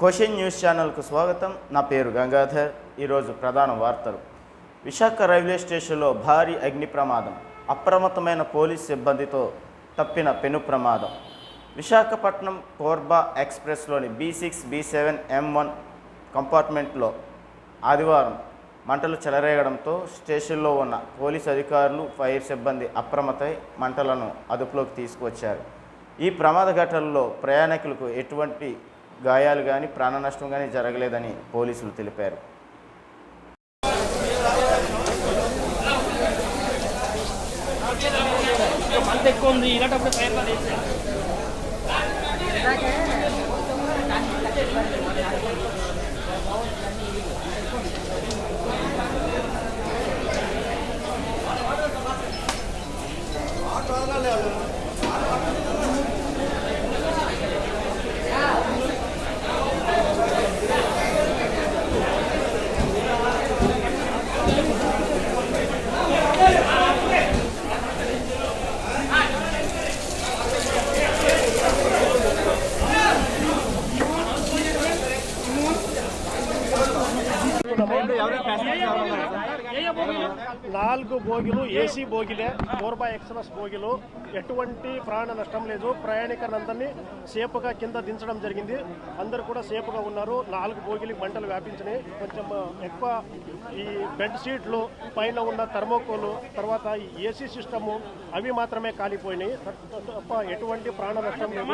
Question news ఛానల్కు స్వాగతం. నా పేరు గంగాధర్. ఈరోజు ప్రధాన వార్తలు. విశాఖ రైల్వే స్టేషన్లో భారీ అగ్ని ప్రమాదం. అప్రమత్తమైన పోలీస్ సిబ్బందితో తప్పిన పెను ప్రమాదం. Visakhapatnam Korba ఎక్స్ప్రెస్లోని B six B seven M one కంపార్ట్మెంట్లో ఆదివారం మంటలు చెలరేగడంతో స్టేషన్లో ఉన్న పోలీస్ అధికారులు ఫైర్ సిబ్బంది అప్రమత్తై మంటలను అదుపులోకి తీసుకువచ్చారు. ఈ ప్రమాద ఘటనలో ప్రయాణికులకు ఎటువంటి గాయాలు కానీ ప్రాణ నష్టం కానీ జరగలేదని పోలీసులు తెలిపారు. నాలుగు బోగిలు ఏసీ బోగిలే కోర్బా ఎక్స్ప్రెస్ బోగిలు. ఎటువంటి ప్రాణ నష్టం లేదు. ప్రయాణికులందరినీ సేఫ్గా కింద దించడం జరిగింది. అందరు కూడా సేఫ్గా ఉన్నారు. నాలుగు బోగిలకు మంటలు వ్యాపించినాయి. కొంచెం ఎక్కువ ఈ బెడ్ షీట్లు పైన ఉన్న థర్మోకోలు తర్వాత ఈ ఏసీ సిస్టము అవి మాత్రమే కాలిపోయినాయి. తప్ప ఎటువంటి ప్రాణ నష్టం లేదు?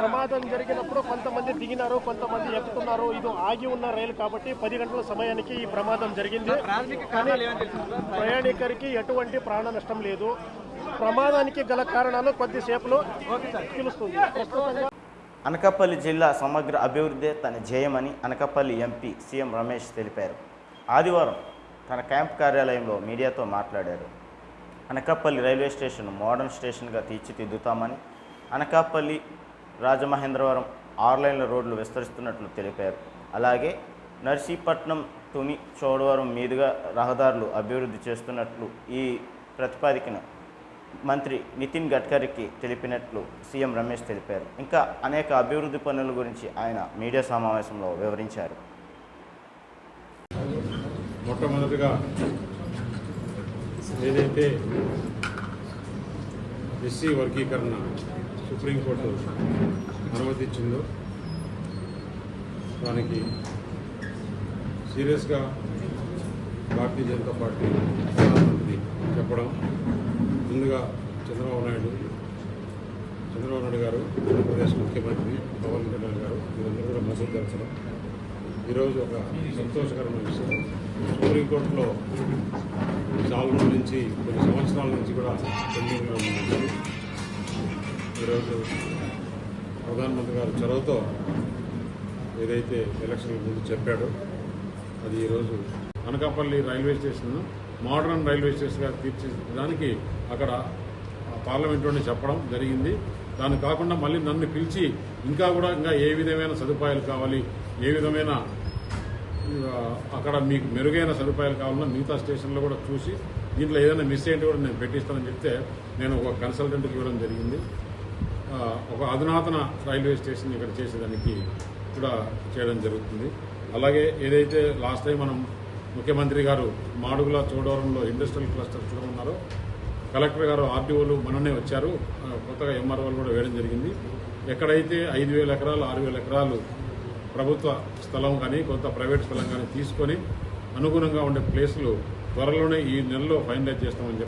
ప్రమాదం జరిగినప్పుడు కొంతమంది దిగినారు కొంతమంది ఎక్కుతున్నారు. ఇది ఆగి ఉన్న రైలు కాబట్టి పది గంటల సమయానికి ఈ ప్రమాదం జరిగింది. ప్రయాణికుడికి ఎటువంటి ప్రాణ నష్టం లేదు. ప్రమాదానికి గల కారణాలు కొద్దిసేపులో తెలుస్తుంది. అనకాపల్లి జిల్లా సమగ్ర అభివృద్ధి తన ధ్యేయమని అనకాపల్లి ఎంపీ సీఎం రమేష్ తెలిపారు. ఆదివారం తన క్యాంప్ కార్యాలయంలో మీడియాతో మాట్లాడారు. అనకాపల్లి రైల్వే స్టేషన్ మోడర్న్ స్టేషన్గా తీర్చిదిద్దుతామని అనకాపల్లి రాజమహేంద్రవరం ఆర్లైన్ల రోడ్లు విస్తరిస్తున్నట్లు తెలిపారు. అలాగే నర్సీపట్నం తుని చోడవరం మీదుగా రహదారులు అభివృద్ధి చేస్తున్నట్లు ఈ ప్రతిపాదికను మంత్రి నితిన్ గడ్కరీకి తెలిపినట్లు సీఎం రమేష్ తెలిపారు. ఇంకా అనేక అభివృద్ధి పనుల గురించి ఆయన మీడియా సమావేశంలో వివరించారు. మొట్టమొదటిగా ఏదైతే ఎస్సీ వర్గీకరణ సుప్రీంకోర్టు అనుమతించిందో దానికి సీరియస్గా భారతీయ జనతా పార్టీ ప్రధానమంత్రి చెప్పడం. ముందుగా చంద్రబాబు నాయుడు చంద్రబాబు నాయుడు గారు ఆంధ్రప్రదేశ్ ముఖ్యమంత్రి పవన్ కళ్యాణ్ గారు వీరందరూ కూడా మద్దతు తెలచడం ఈరోజు ఒక సంతోషకరమైన విషయం. సుప్రీంకోర్టులో చాలా నుంచి కొన్ని సంవత్సరాల నుంచి కూడా పెండింగ్లో ఉన్న ఈరోజు ప్రధానమంత్రి గారు చొరవతో ఏదైతే ఎలక్షన్ ముందు చెప్పాడో అది ఈరోజు Anakapalli railway station modern railway స్టేషన్గా తీర్చిదానికి అక్కడ పార్లమెంట్లోనే చెప్పడం జరిగింది. దాన్ని కాకుండా మళ్ళీ నన్ను పిలిచి ఇంకా కూడా ఇంకా ఏ విధమైన సదుపాయాలు కావాలి ఏ విధమైన అక్కడ మీకు మెరుగైన సదుపాయాలు కావాలన్నా మిగతా స్టేషన్లో కూడా చూసి దీంట్లో ఏదైనా మిస్ అయ్యింటే కూడా నేను పెట్టిస్తానని చెప్తే నేను ఒక కన్సల్టెంట్కి ఇవ్వడం జరిగింది. ఒక అధునాతన రైల్వే స్టేషన్ ఇక్కడ చేసేదానికి కూడా చేయడం జరుగుతుంది. అలాగే ఏదైతే లాస్ట్ టైం మనం ముఖ్యమంత్రి గారు మాడుగుల చోడవరంలో ఇండస్ట్రియల్ క్లస్టర్ చూడమన్నారో కలెక్టర్ గారు ఆర్డీఓలు మననే వచ్చారు. కొత్తగా ఎంఆర్ఓలు కూడా వేయడం జరిగింది. ఎక్కడైతే ఐదు వేల ఎకరాలు ఆరు వేల ఎకరాలు ప్రభుత్వ స్థలం కానీ కొంత ప్రైవేట్ స్థలం కానీ తీసుకొని అనుగుణంగా ఉండే ప్లేసులు త్వరలోనే ఈ నెలలో ఫైనలైజ్ చేస్తామని చెప్పి